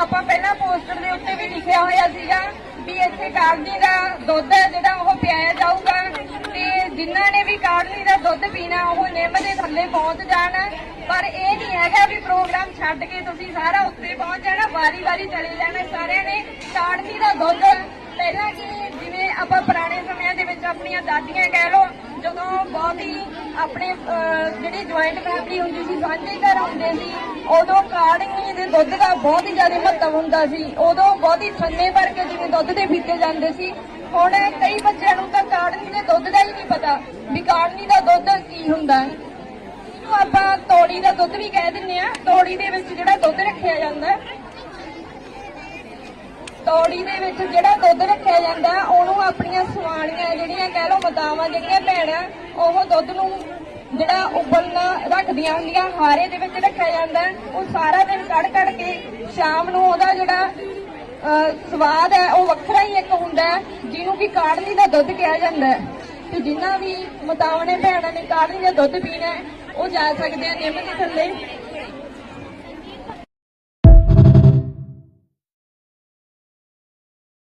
ਆਪਾਂ ਪਹਿਲਾਂ ਪੋਸਟਰ ਦੇ ਉੱਤੇ ਵੀ ਲਿਖਿਆ ਹੋਇਆ ਸੀਗਾ ਵੀ ਇੱਥੇ ਕਾਗਜ਼ੀ ਦਾ ਦੁੱਧ ਹੈ, ਜਿਹੜਾ ਉਹ ਪਿਆਇਆ ਜਾਊਗਾ। ਤੇ ਜਿਨ੍ਹਾਂ ਨੇ ਵੀ ਕਾਗਜ਼ੀ ਦਾ ਦੁੱਧ ਪੀਣਾ, ਉਹ ਨਿੰਮ ਦੇ ਥੱਲੇ ਪਹੁੰਚ ਜਾਣ। ਪਰ ਇਹ ਨਹੀਂ ਹੈਗਾ ਵੀ ਪ੍ਰੋਗਰਾਮ ਛੱਡ ਕੇ ਤੁਸੀਂ ਸਾਰਾ ਉੱਤੇ ਪਹੁੰਚ ਜਾਣਾ, ਵਾਰੀ-ਵਾਰੀ ਚਲੇ ਜਾਣਾ। ਸਾਰਿਆਂ ਨੇ ਕਾਗਜ਼ੀ ਦਾ ਦੁੱਧ ਪਹਿਲਾਂ ਕਿ ਜਿਵੇਂ ਆਪਾਂ ਪੁਰਾਣੇ ਸਮਿਆਂ ਦੇ ਵਿੱਚ ਆਪਣੀਆਂ ਦਾਦੀਆਂ ਕਹਿ ਲਓ, ਜਦੋਂ ਬਹੁਤ ਹੀ ਆਪਣੇ ਜਿਹੜੀ ਜੁਆਇੰਟ ਫੈਮਿਲੀ ਹੁੰਦੀ ਸੀ, ਸਾਂਝੇ ਘਰ ਹੁੰਦੇ ਸੀ ਉਦੋਂ ਕਾੜੀਆਂ ਦੇ ਦੁੱਧ ਦਾ ਬਹੁਤ ਹੀ ਜ਼ਿਆਦਾ ਮਹੱਤਵ ਹੁੰਦਾ ਸੀ। ਉਦੋਂ ਬਹੁਤ ਹੀ ਛੰਨੇ ਭਰ ਕੇ ਜਿਵੇਂ ਦੁੱਧ ਦੇ ਪੀਤੇ ਜਾਂਦੇ ਸੀ। ਹੁਣ ਕਈ ਬੱਚਿਆਂ ਨੂੰ ਤਾਂ ਕਾੜਨੀ ਦੇ ਦੁੱਧ ਦਾ ਹੀ ਨਹੀਂ ਪਤਾ ਵੀ ਕਾੜਨੀ ਦਾ ਦੁੱਧ ਕੀ ਹੁੰਦਾ। ਹੈ ਇਹਨੂੰ ਆਪਾਂ ਤੋੜੀ ਦਾ ਦੁੱਧ ਵੀ ਕਹਿ ਦਿੰਦੇ ਆ ਤੋੜੀ ਦੇ ਵਿੱਚ ਜਿਹੜਾ ਦੁੱਧ ਰੱਖਿਆ ਜਾਂਦਾ ਹੈ ਤੌੜੀ ਦੇ ਵਿੱਚ ਜਿਹੜਾ ਦੁੱਧ ਰੱਖਿਆ ਜਾਂਦਾ, ਉਹਨੂੰ ਆਪਣੀਆਂ ਸਵਾਣੀਆਂ ਜਿਹੜੀਆਂ ਕਹਿ ਲਓ ਮਤਾਵਾਂ ਜਿਹੜੀਆਂ ਭੈਣਾਂ, ਉਹ ਦੁੱਧ ਨੂੰ ਜਿਹੜਾ ਉਬਲਣਾ ਰੱਖਦੀਆਂ ਹੁੰਦੀਆਂ, ਹਾਰੇ ਦੇ ਵਿੱਚ ਰੱਖਿਆ ਜਾਂਦਾ ਉਹ ਸਾਰਾ ਦਿਨ ਕੱਢ ਕੱਢ ਕੇ ਸ਼ਾਮ ਨੂੰ ਉਹਦਾ ਜਿਹੜਾ ਸਵਾਦ ਹੈ, ਉਹ ਵੱਖਰਾ ਹੀ ਇੱਕ ਹੁੰਦਾ ਜਿਹਨੂੰ ਕਿ ਕਾੜਲੀ ਦਾ ਦੁੱਧ ਕਿਹਾ ਜਾਂਦਾ ਹੈ। ਤੇ ਜਿਨ੍ਹਾਂ ਵੀ ਮਤਾਵਾਂ ਭੈਣਾਂ ਨੇ ਕਾੜਲੀ ਦਾ ਦੁੱਧ ਪੀਣਾ ਉਹ ਜਾ ਸਕਦੇ ਆ ਨਿੰਮ ਦੇ ਥੱਲੇ।